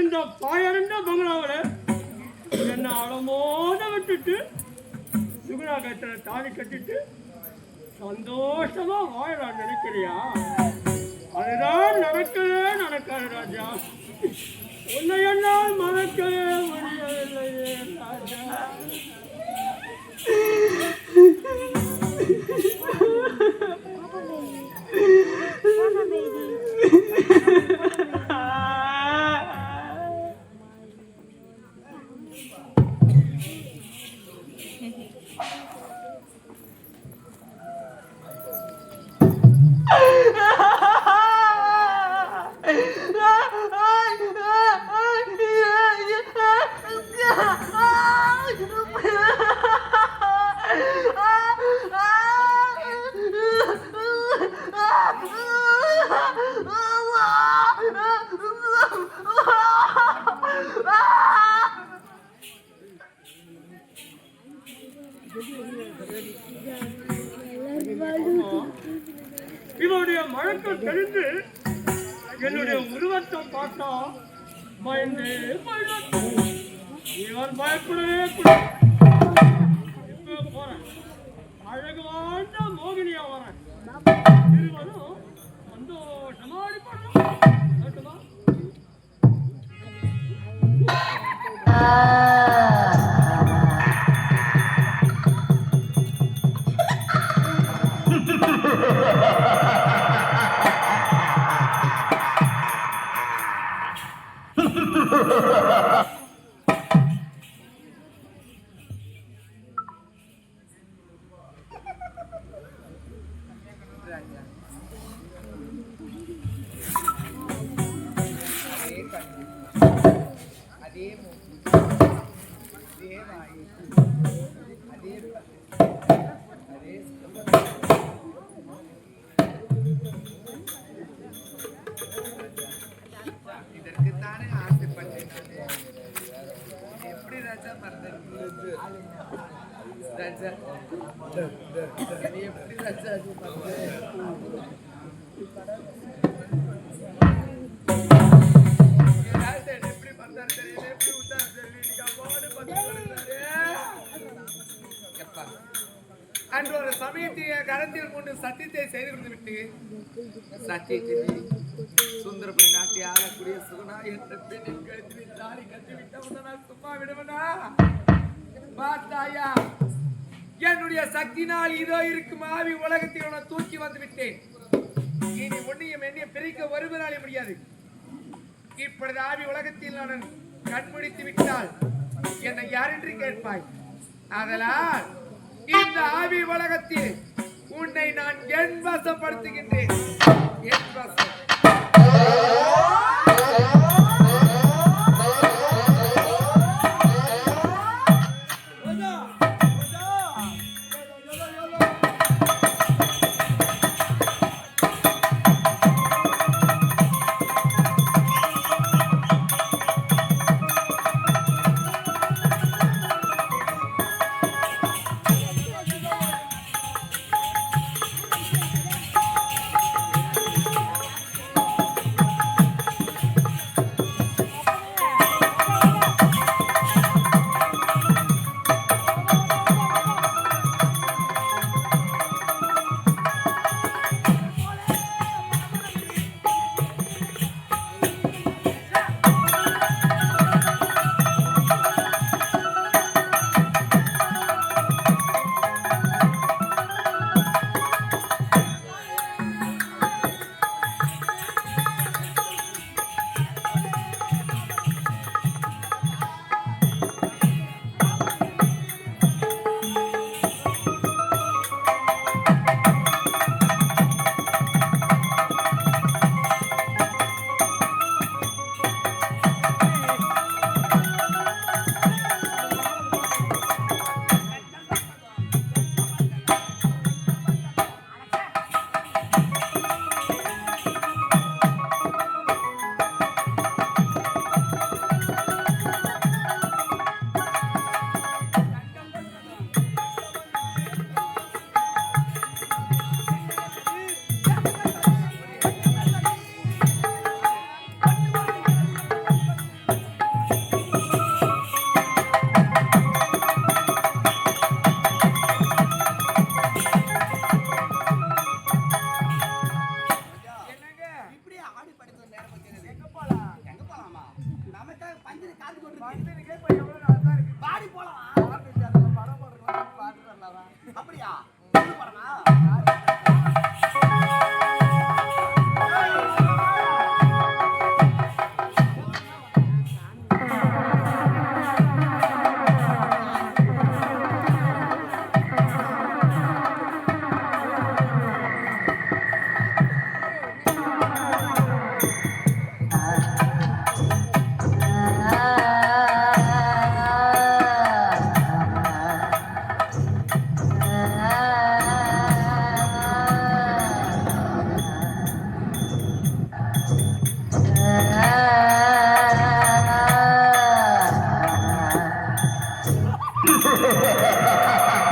இந்த பாயறந்த பங்களாவில்? என்ன அலமோத விட்டுட்டு சுகுணா கட்டுற தாலி கட்டிட்டு சந்தோஷமா வாழலாம் நினைக்கிறியா? அதுதான் நடக்கவே நடக்காது ராஜா. உன்னை என்னால் மறக்கவே முடியாது. மயக்கம் தெரிந்து என்னுடைய உருவத்தை பார்த்தா பயந்து பயந்து இவன் பயப்படவே கூடாது. போறேன். அழகு வாழ்ந்த மோகினியா வரேன் இருவரும் சந்தோஷமா அடிப்படணும் கேட்டுமா அதே எப்படி ராஜா மறந்தது ராஜா இது எப்படி ராஜா எப்பா, அன்று ஒரு சமயத்தில் கரத்தில் கொண்டு சத்தியத்தை செய்து கொண்டு விட்டு சத்தியத்தை சுந்தரபுரி நாட்டை ஆளக்கூடிய சுகுணா என்ற பெண்ணின் கழுத்தில் தாலி கட்டிவிட்டவன நான் சும்மா விடுவனா? பார்த்தாயா என்னுடைய சக்தினால் இதோ இருக்கும் ஆவி உலகத்தில் உன்னை தூக்கி வந்து விட்டேன். இனி ஒன்னையும் என்னையும் பிரிக்க ஒருவராலே முடியாது. இப்பொழுது ஆவி உலகத்தில் நான் கண்முடித்து விட்டால் என்னை யார் என்று கேட்பாய்? அதனால் இந்த ஆவி உலகத்தில் உன்னை நான் என் வசப்படுத்துகின்றேன். என் வசம். Ha ha ha ha ha!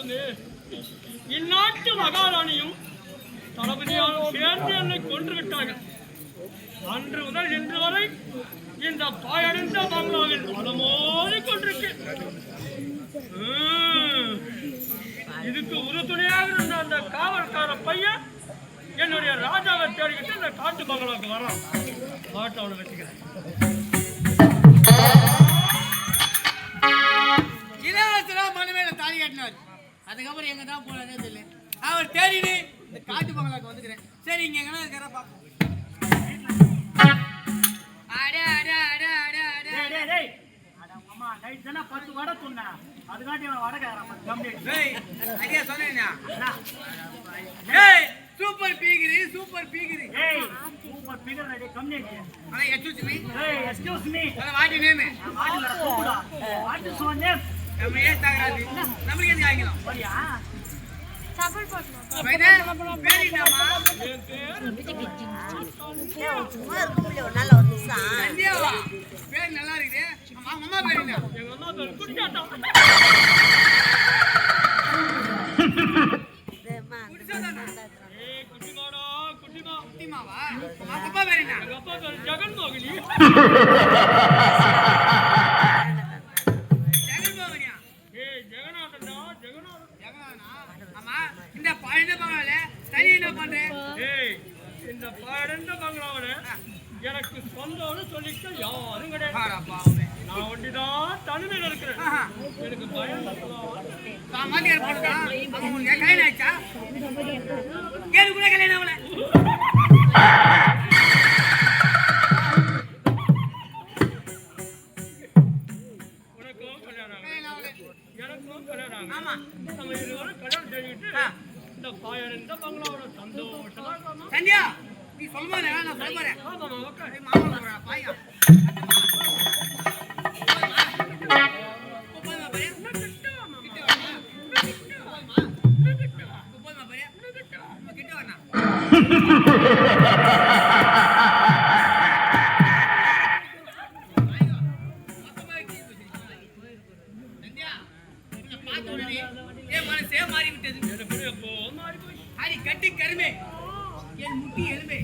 பாடிக்கொண்டிருந்தோம் இந்நாட்டு மகாராணியும் தளபதியாலும் சேர்ந்து என்னை கொன்று விட்டார்கள் அன்று முதல் இன்று வரை இந்த பாயடைந்த பங்களாவில் அலமோதி கொண்டிருக்கேன் இதுக்கு உறுதுணையாக இருந்த அந்த காவல்கார பையன் என்னுடைய ராஜாவை தேடிக்கிட்டு இந்த காட்டு பங்களாவுக்கு வரான். காட்டு அவனை வச்சுக்கிறேன். இளவரசரா மனுமையில தாலி கட்டினார் அதுக்கப்புறம் எங்க தான் போனதே தெரியல. அவர் தேடிட்டு இந்த காட்டு பங்களாக்கு வந்துக்கிறேன் சரி இங்க எங்கன்னா இருக்கிற பாப்போம். அடே அடே அடே அடே அடே. பத்து வடை சொன்னேன் அதுக்காண்டி வடை ஏய் ஐயா சொன்னேனா? சூப்பர் பீகிரி சூப்பர் பீகிரி ஏய் சூப்பர் பிகர் ரெடி கம்மி அட எக்ஸ்கியூஸ் மீ ஏய் எக்ஸ்கியூஸ் மீ அட நேம் வாட் நேம் நம்ம ஏன் தாங்கறாது நமக்கு எதுக்கு மைதே பேர் நல்லா இருக்குது அம்மா பேர் என்ன குட்டிமாவா? அப்பா பேர் என்ன? அப்பா பேர் ஜெகன் பாடந்த பங்களாவில் எனக்கு சொந்தம்னு சொல்லிக்க யாரும் கிடையாது. நான் ஒண்டிதான் தனிமையில் இருக்கிறேன். எனக்கு பயம் கல்யாணம் ஆயிடுச்சா கூட கல்யாணம் ஆகல. சந்தியா நீ சொல்லுமா நான் சொல்ல போறேன்? ஆமாம் ஓகே ஏய், மாமா சொல்றா பாயா என் மனசே மாறிவிட்டது அடி கட்டி கருமே. என் முட்டி எலும்பே?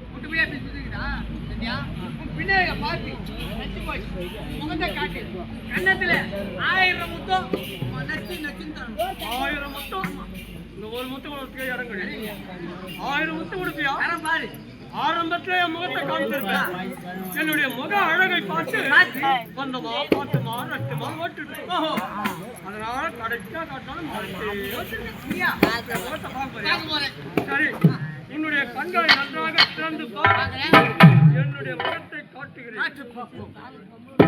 இப்படி சுத்திக்கிட்டா? சரியா? உன் பின்னாடிய பார்த்து, நச்சு போய், முகத்தை காட்டு. கன்னத்துல ஆயிரம் முத்தம், நச்சு நச்சுன்னு. ஆயிரம் முத்தம் இந்த ஒரு முத்தம் கொடுத்து இடம் கிடையாது ஆயிரம் முத்தம் கொடுப்பியா தரம் பாரு. ஆரம்பத்துல என் முகத்தை காமிச்சிருப்பேன் என்னுடைய முக அழகை பார்த்து வந்தமா பார்த்தமா ரட்டமா ஓட்டுட்டு அதனால கடைசியா காட்டாலும்? முகத்தை ◆ありがとうございます。